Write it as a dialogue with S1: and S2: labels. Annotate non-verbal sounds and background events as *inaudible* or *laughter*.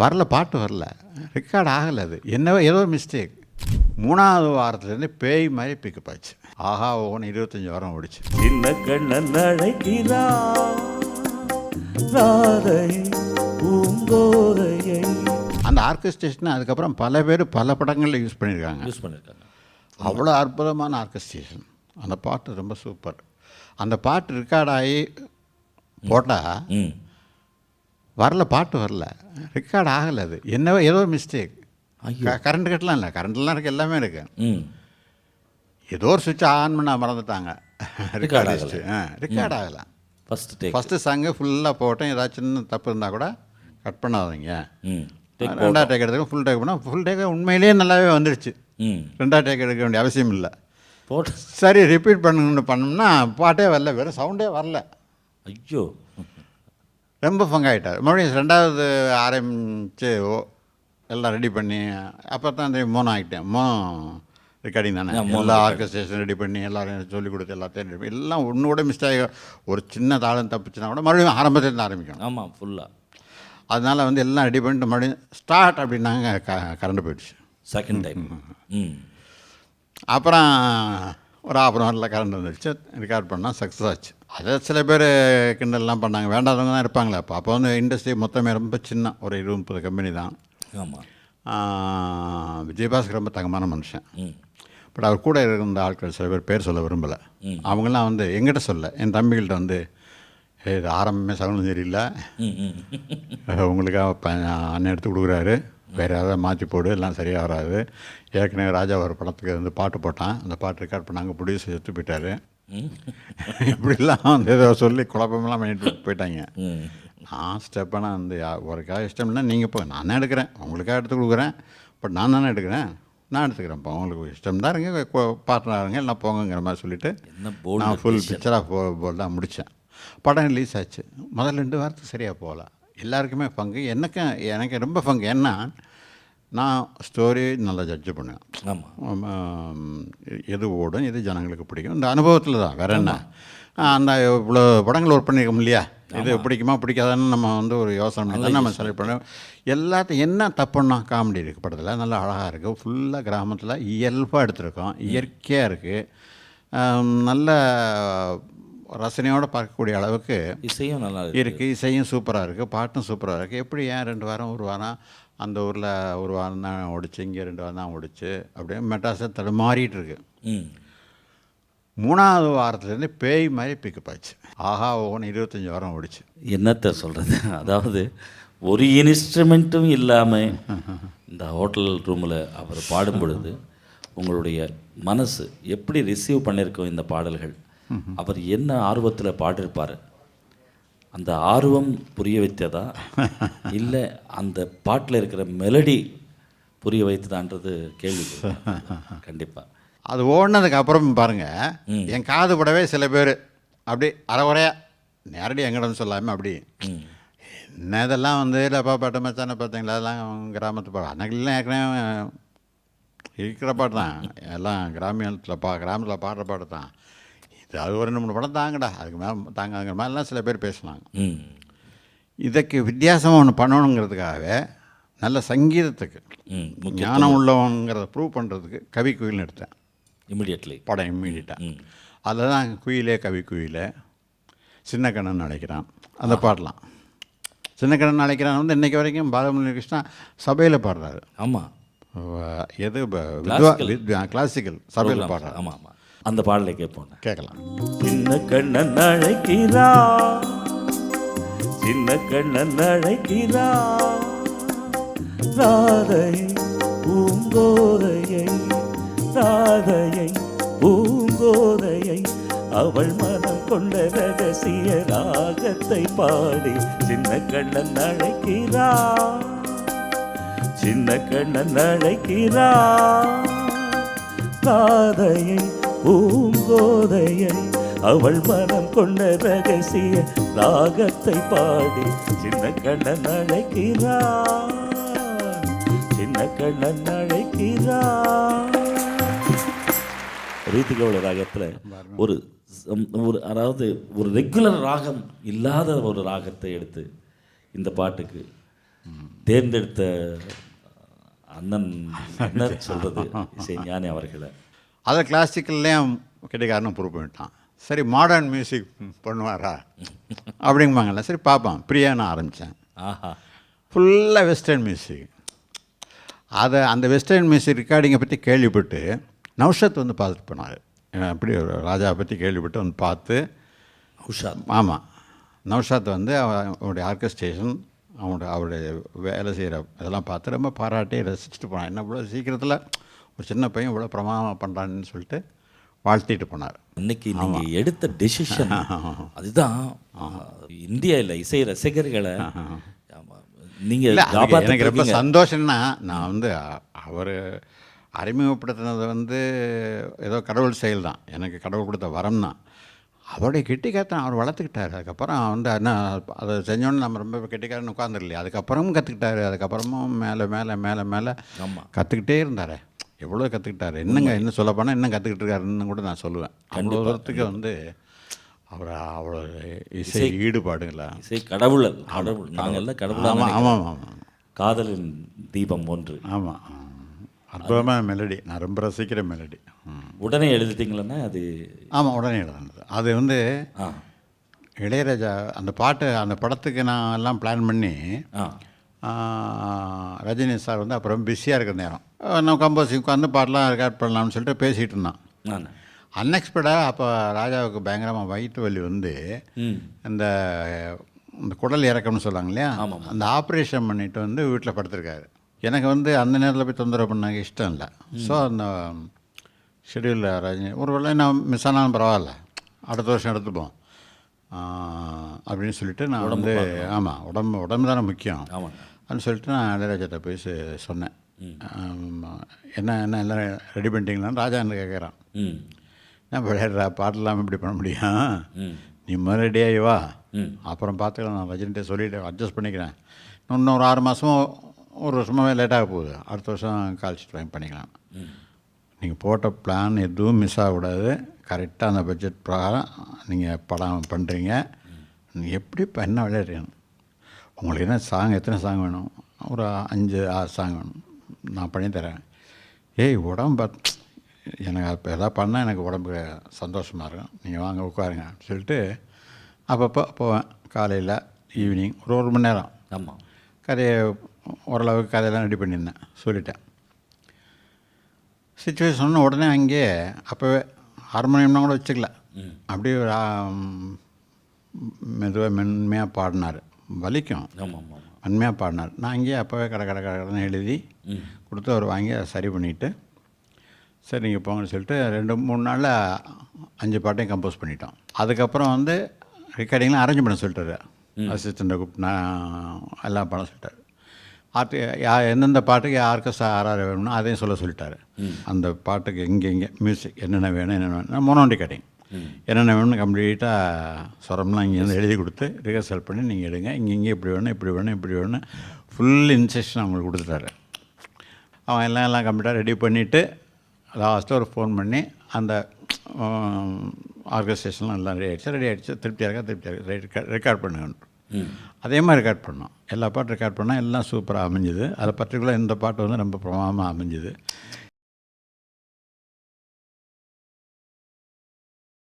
S1: வரல பாட்டு வரல. ரெக்கார்ட் ஆகலை அது. என்ன ஏதோ மிஸ்டேக் மூணாவது வாரத்துலேருந்து பேய் மாதிரி பிக்கப் ஆச்சு ஆஹா ஓன்னு இருபத்தஞ்சி வாரம் ஓடிச்சு.
S2: சின்ன கண்ணன் அழைக்கிறா ராதை பூங்கோதையை
S1: அந்த ஆர்கஸ்ட்ரேஷனை அதுக்கப்புறம் பல பேர் பல படங்களில் யூஸ் பண்ணியிருக்காங்க.
S2: யூஸ் பண்ணியிருக்காங்க.
S1: அவ்வளோ அற்புதமான ஆர்கஸ்ட்ரேஷன் அந்த பாட்டு ரொம்ப சூப்பர். அந்த பாட்டு ரெக்கார்ட் ஆகி போட்டால் வரல பாட்டு வரல. ரெக்கார்ட் ஆகலை அது. என்ன ஏதோ மிஸ்டேக் கரண்ட் கட்டலாம் இல்லை. கரண்ட்லாம் இருக்குது எல்லாமே இருக்குது ஏதோ ஒரு சுவிட்ச் ஆன் பண்ண மறந்துட்டாங்க. ரெக்கார்ட் ஆகலை. ரெக்கார்ட் ஆகலை.
S2: ஃபஸ்ட் டேக்
S1: ஃபஸ்ட்டு சாங்கு ஃபுல்லாக போட்டேன். ஏதாச்சும் சின்ன தப்பு இருந்தால் கூட கட் பண்ணாதீங்க. ரெண்டாவது டேக் எடுத்துக்க ஃபுல் டேக் பண்ணால் ஃபுல் டேக் உண்மையிலேயே நல்லாவே வந்துடுச்சு ரெண்டாவது டேக் எடுக்க வேண்டிய அவசியம் இல்லை.
S2: போட்டு.
S1: சரி ரிப்பீட் பண்ணணும்னு பண்ணோம்னா பாட்டே வரல. வெறும் சவுண்டே வரல.
S2: ஐயோ.
S1: ரொம்ப ஃபங்காயிட்டார் மறுபடியும் ரெண்டாவது ஆரம்பிச்சு ஓ எல்லாம் ரெடி பண்ணி அப்போ தான் அந்த மோனம் ஆகிட்டேன் மோனம் ரெக்கார்டிங் தானே. எல்லா ஆர்கஸ்ட்ரேஷன் ரெடி பண்ணி எல்லாரும் சொல்லிக் கொடுத்து எல்லாத்தையும் பண்ணி எல்லாம் ஒன்று கூட மிஸ்டேக் ஒரு சின்ன தாளம் தப்புச்சுன்னா கூட மறுபடியும் ஆரம்பத்துலேருந்து ஆரம்பிக்கணும்.
S2: ஆமாம் ஃபுல்லாக
S1: அதனால் வந்து எல்லாம் ரெடி பண்ணிட்டு மறுபடியும் ஸ்டார்ட் அப்படின்னாங்க க கரண்ட் போயிடுச்சு.
S2: செகண்ட் டைம்
S1: அப்புறம் ஒரு half அன் ஹவரில் கரண்ட் வந்துடுச்சு ரெக்கார்ட் பண்ணால் சக்ஸஸ் ஆச்சு. அதை சில பேர் கிண்டல்லாம் பண்ணாங்க. வேண்டாதவங்க தான் இருப்பாங்களே. அப்போ அப்போ வந்து இண்டஸ்ட்ரி மொத்தமே ரொம்ப சின்ன ஒரு இருபது முப்பது கம்பெனி தான்.
S2: ஆமாம்
S1: விஜயபாஸ்கர் ரொம்ப தங்கமான மனுஷன். பட் அவர் கூட இருந்த ஆட்கள் சில பேர் பேர் சொல்ல விரும்பலை. அவங்கெல்லாம் வந்து எங்கிட்ட சொல்ல. என் தம்பிகள்கிட்ட வந்து "ஏய், இது ஆரம்பமே சகுனம் சரியில்லை உங்களுக்காக அண்ணன் எடுத்து கொடுக்குறாரு. வேறு யாராவது மாற்றி போடு எல்லாம் சரியாக வராது. ஏற்கனவே ராஜா ஒரு படத்துக்கு வந்து பாட்டு போட்டான். அந்த பாட்டு ரெக்கார்ட் பண்ணாங்க ப்ரொடியூசர் எடுத்து போயிட்டாரு. இப்படிலாம் வந்து ஏதோ சொல்லி குழப்பமெல்லாம் பண்ணிட்டு போயிட்டாங்க. நான் ஸ்டெப்பான வந்து ஒருக்காக இஷ்டம்னா நீங்கள் போய் நான் தான் எடுக்கிறேன். உங்களுக்காக எடுத்து கொடுக்குறேன். பட் நான் தானே எடுக்கிறேன். நான் எடுத்துக்கிறேன் இப்போ உங்களுக்கு இஷ்டம் தான் இருங்க பார்ட்னர் இருங்க எல்லாம் போங்கங்கிற மாதிரி
S2: bold
S1: நான் ஃபுல் பிக்சராக போ போல் தான் முடித்தேன். படம் ரிலீஸ் ஆச்சு. முதல் ரெண்டு வாரத்துக்கு சரியாக போகல. எல்லாருக்குமே பங்கு. எனக்கும் எனக்கு ரொம்ப பங்கு. என்ன நான் ஸ்டோரி நல்லா ஜட்ஜ் பண்ணுவேன்.
S2: ஆமாம்
S1: ஆம், எது ஓடும் எது ஜனங்களுக்கு பிடிக்கும். இந்த அனுபவத்தில் தான். வேற என்ன? அந்த இவ்வளோ படங்கள் ஒர்க் பண்ணியிருக்கோம் இல்லையா? இது பிடிக்குமா பிடிக்காதான்னு நம்ம வந்து ஒரு யோசனை பண்ணி தான் நம்ம செலக்ட் பண்ணோம். எல்லாத்தையும் என்ன தப்புன்னா காமெடி இருக்குது படத்தில். நல்லா அழகாக இருக்குது ஃபுல்லாக கிராமத்தில் இயல்பாக எடுத்திருக்கோம். இயற்கையாக இருக்குது நல்ல ரசனையோடு பார்க்கக்கூடிய அளவுக்கு
S2: இசையும் நல்லா இருக்கு.
S1: இருக்குது இசையும் சூப்பராக இருக்குது பாட்டும் சூப்பராக இருக்குது எப்படி ஏன் ரெண்டு வாரம் ஒரு வாரம் அந்த ஊரில் ஒரு வாரம் தான் ஓடிச்சு இங்கே ரெண்டு வாரம் தான் ஓடிச்சு அப்படியே மெட்ராஸை தடுமாறிட்டு இருக்கு.
S2: ம்.
S1: மூணாவது வாரத்துலேருந்து பேய் மாதிரி பிக்கப் ஆச்சு ஆஹா ஓன்னு இருபத்தஞ்சி வாரம் ஓடிச்சு.
S2: என்னத்தை சொல்கிறது அதாவது ஒரு இன்ஸ்ட்ருமெண்ட்டும் இல்லாமல் இந்த ஹோட்டல் ரூமில் அவர் பாடும் பொழுது உங்களுடைய மனசு எப்படி ரிசீவ் பண்ணியிருக்கோம் இந்த பாடல்கள்? அவர் என்ன ஆர்வத்தில் பாடிருப்பார்? அந்த ஆர்வம் புரிய வைத்ததா? இல்லை அந்த பாட்டில் இருக்கிற மெலடி புரிய வைத்ததான்றது கேள்வி. கண்டிப்பாக
S1: அது ஓடினதுக்கு அப்புறம் பாருங்கள் என் காது படவே சில பேர் அப்படி அரைகுறையா நேரடி எங்கடன்னு சொல்லாமல் அப்படி என்ன இதெல்லாம் வந்து இல்லைப்பா பாட்டு மச்சான பார்த்தீங்களா அதெல்லாம் கிராமத்து பாடம் அன்னைக்கெல்லாம் ஏற்கனவே இருக்கிற பாட்டு தான். எல்லாம் கிராமியத்தில் பா கிராமத்தில் பாடுற பாட்டு தான். அது ஒரு ரெண்டு மூணு படம் தாங்கடா. அதுக்கு மேலே தாங்கங்கிற மாதிரிலாம் சில பேர் பேசுனாங்க.
S2: ம்.
S1: இதுக்கு வித்தியாசமாக ஒன்று பண்ணணுங்கிறதுக்காகவே நல்ல சங்கீதத்துக்கு ஞானம் உள்ளவங்கிறத ப்ரூவ் பண்ணுறதுக்கு கவி குயில்னு எடுத்தேன்.
S2: இமிடியட்லி
S1: படம் இம்மீடியட்டாக அதில் தான் குயிலே கவி குயிலே சின்ன கண்ணன் அழைக்கிறான் அந்த பாடலாம் சின்ன கண்ணன் அழைக்கிறான் வந்து இன்னைக்கு வரைக்கும் பாலமுரளி கிருஷ்ணா சபையில் பாடுறாரு.
S2: ஆமாம்
S1: எது கிளாசிக்கல் சபையில் பாடுறாரு.
S2: ஆமாம் ஆமாம் அந்த பாடலை கேட்போம்
S1: கேட்கலாம்.
S2: சின்ன கண்ணன் அழைக்கிறா. சின்ன கண்ணன் அழைக்கிறா. ராதை பூங்கோதையை ராதையை பூங்கோதையை அவள் மனம் கொண்ட ரகசிய ராகத்தை பாடி சின்ன கண்ணன் அழைக்கிறா. சின்ன கண்ணன் அழைக்கிறா. ராதையை பூங்கோதையை அவள் மனம் கொண்ட ரகசிய ராகத்தை பாடி சின்ன கண்ணன் அழைக்கிறான். சின்ன கண்ணன் அழைக்கிறான் ரீதிகோள ராகத்தில் ஒரு சம்- ஒரு அதாவது ஒரு ரெகுலர் ராகம் இல்லாத ஒரு ராகத்தை எடுத்து இந்த பாட்டுக்கு தேர்ந்தெடுத்த அண்ணன் என்ன சொல்கிறது இசை ஞானி அவர்களை.
S1: அதை கிளாசிக்கல்லையும் கெட்டிக்காரனும் ப்ரூவ் பண்ணிட்டான். சரி மாடர்ன் மியூசிக் பண்ணுவாரா? அப்படிங்குவாங்கல்ல சரி பார்ப்பான் பிரியான்னு ஆரம்பித்தேன்
S2: ஆஹா.
S1: ஃபுல்லாக வெஸ்டர்ன் மியூசிக் அதை அந்த வெஸ்டர்ன் மியூசிக் ரெக்கார்டிங்கை பற்றி கேள்விப்பட்டு நௌஷத் வந்து பார்த்துட்டு போனார். அப்படி ஒரு ராஜா பற்றி கேள்விப்பட்டு வந்து பார்த்து
S2: உஷா
S1: ஆமாம் நௌஷாத் வந்து அவ- அவனுடைய ஆர்கஸ்ட்ரேஷன் அவனோட அவருடைய வேலை செய்கிற இதெல்லாம் பார்த்து ரொம்ப பாராட்டி ரசிச்சுட்டு போனான். என்ன இவ்வளோ சீக்கிரத்தில் ஒரு சின்ன பையன் இவ்வளோ பிரமாதம் பண்ணுறான்னு சொல்லிட்டு வாழ்த்திட்டு போனார்.
S2: இன்னைக்கு நீங்க எடுத்த டெசிஷன் *laughs* அதுதான். இந்தியா இல்லை இசை ரசிகர்களை *laughs* ஆமா, நீங்க
S1: இல்லை எனக்கு ரொம்ப. சந்தோஷம்னா நான் வந்து அவர் அறிமுகப்படுத்தினது வந்து ஏதோ கடவுள் செயல் தான். எனக்கு கடவுள் கொடுத்த வரம் தான். அவருடைய கெட்டிக்காரத்தன் அவர் வளர்த்துக்கிட்டாரு. அதுக்கப்புறம் வந்து என்ன அதை செஞ்சோன்னு நம்ம ரொம்ப கெட்டிக்காரன்னு உட்காந்துருலையே அதுக்கப்புறமும் கற்றுக்கிட்டாரு அதுக்கப்புறமும் மேலே மேலே மேலே மேலே கற்றுக்கிட்டே இருந்தார். எவ்வளோ கற்றுக்கிட்டாரு? என்னங்க இன்னும் சொல்ல போனால் இன்னும் கற்றுக்கிட்டு இருக்காருன்னு கூட நான் சொல்லுவேன். அவ்வளோ தூரத்துக்கு வந்து அவர் அவ்வளோ இசை ஈடுபாடுங்களா?
S2: இசை கடவுள். கடவுள். நாங்கள் கடவுளா
S1: ஆமாம். ஆமாம் ஆமாம்
S2: காதலின் தீபம் ஒன்று.
S1: ஆமாம் அற்புதமான மெலடி. நான் ரொம்ப ரசிக்கிற மெலடி.
S2: உடனே எழுதிட்டீங்களன்னா அது
S1: ஆமாம் உடனே எழுதுனது. அது வந்து இளையராஜா அந்த பாட்டு அந்த படத்துக்கு நான் எல்லாம் பிளான் பண்ணி
S2: ஆ,
S1: ரஜினி சார் வந்து அப்புறம் பிஸியாக இருக்கிற நேரம். நம்ம கம்போசிங் உட்காந்து பாட்டெலாம் ரெக்கார்ட் பண்ணலாம்னு சொல்லிட்டு பேசிகிட்டு இருந்தான். அன்எக்ஸ்பெக்டாக அப்போ ராஜாவுக்கு பயங்கரமாக வயிற்று வலி வந்து இந்த இந்த குடல் இறக்கம்னு சொல்லுவாங்க இல்லையா?
S2: ஆமாம்.
S1: அந்த ஆப்ரேஷன் பண்ணிட்டு வந்து வீட்டில் படுத்திருக்காரு. எனக்கு வந்து அந்த நேரத்தில் போய் தொந்தரவு பண்ண இஷ்டம் இல்லை. ஸோ அந்த ஷெடியூலில் ரஜினி ஒரு வேளை நான் மிஸ் ஆனாலும் பரவாயில்ல. அடுத்த வருஷம் எடுத்துப்போம். அப்படின்னு சொல்லிட்டு நான் வந்து ஆமாம் உடம்பு உடம்பு தானே முக்கியம்.
S2: ஆமாங்க
S1: அப்படின்னு சொல்லிட்டு நான் இளையராஜாட்ட போய் சொன்னேன். என்ன என்ன எல்லாம் ரெடி பண்ணிட்டீங்களான்னு ராஜா என்ன கேட்குறான் நான் விளையாடுறா? பாட்டு இல்லாமல் இப்படி பண்ண முடியும் நீ முதல்ல ரெடியாகி வா. அப்புறம் பார்த்துக்கலாம் நான் ரஜினிகிட்ட சொல்லிட்டு அட்ஜஸ்ட் பண்ணிக்கிறேன். இன்னும் ஒரு ஆறு மாதமோ ஒரு வருஷமாவே லேட்டாக போகுது. அடுத்த வருஷம் கால்ஷீட் வாங்கி பண்ணிக்கலாம். நீங்கள் போட்ட பிளான் எதுவும் மிஸ் ஆகக்கூடாது கரெக்டாக அந்த பட்ஜெட் பிரகாரம் நீங்கள் படம் பண்ணுறீங்க நீங்கள் எப்படி என்ன விளையாடுறீங்க உங்களுக்கு என்ன சாங் எத்தனை சாங் வேணும்? ஒரு அஞ்சு ஆறு சாங் வேணும். நான் பண்ணி தரேன். ஏய் உடம்பு எனக்கு அப்போ எதாவது பண்ணால் எனக்கு உடம்பு சந்தோஷமாக இருக்கும். நீங்கள் வாங்க உட்காருங்க சொல்லிட்டு அப்பப்போ போவேன். காலையில் ஈவினிங் ஒரு ஒரு மணி நேரம்.
S2: ஆமாம்
S1: கதையை ஓரளவுக்கு கதையெல்லாம் ரெடி பண்ணியிருந்தேன். சொல்லிட்டேன். சுச்சுவேஷன் உடனே அங்கேயே அப்போவே ஹார்மோனியம்னா கூட வச்சுக்கல. அப்படியே ஒரு மெதுவாக மென்மையாக பாடினார். வலிக்கும். மென்மையாக பாடினார். நான் அங்கேயே அப்போவே கடை கடை கடை கடைன்னு எழுதி கொடுத்து அவர் வாங்கி அதை சரி பண்ணிவிட்டு சரி நீங்கள் போங்கன்னு சொல்லிட்டு ரெண்டு மூணு நாளில் அஞ்சு பாட்டையும் கம்போஸ் பண்ணிட்டோம். அதுக்கப்புறம் வந்து ரெக்கார்டிங்லாம் அரேஞ்ச் பண்ண சொல்லிட்டாரு. அசிஸ்டண்ட்டை கூப்பிட்டு நான் எல்லாம் பண்ண சொல்லிட்டாரு. ஆர்டி யா எந்தெந்த பாட்டுக்கு யாருக்கு ஆர்ஆர் வேணும்னோ அதையும் சொல்ல சொல்லிட்டாரு. அந்த பாட்டுக்கு எங்கே எங்கே மியூசிக் என்னென்ன வேணும் என்னென்ன வேணும் மோனோண்டி கட்டிங் என்னென்ன வேணும்னு கம்ப்ளீட்டாக ஸ்வரம்லாம் இங்கேருந்து எழுதி கொடுத்து ரிஹர்சல் பண்ணி நீங்கள் எடுங்க. இங்கே இங்கே இப்படி வேணும் இப்படி வேணும் இப்படி வேணும் ஃபுல் இன்ஸ்ட்ரக்ஷன் அவங்களுக்கு கொடுத்துட்டாரு. அவன் எல்லாம் எல்லாம் கம்ப்ளீட்டாக ரெடி பண்ணிவிட்டு லாஸ்ட்டில் ஒரு ஃபோன் பண்ணி அந்த ஆர்கஸ்ட்ரேஷன்லாம் எல்லாம் ரெடி ஆகிடுச்சு ரெடி ஆகிடுச்சு திருப்தியாக இருக்கா? திருப்தியாக இருக்கா? ரெக்கார்ட் பண்ணுங்க
S2: ம்.
S1: அதே மாதிரி ரெக்கார்ட் பண்ணோம். எல்லா பாட்டும் ரெக்கார்ட் பண்ணால் எல்லாம் சூப்பராக அமைஞ்சுது. அதில் பர்டிகுலர் இந்த பாட்டு வந்து ரொம்ப பிரமாதமாக அமைஞ்சுது.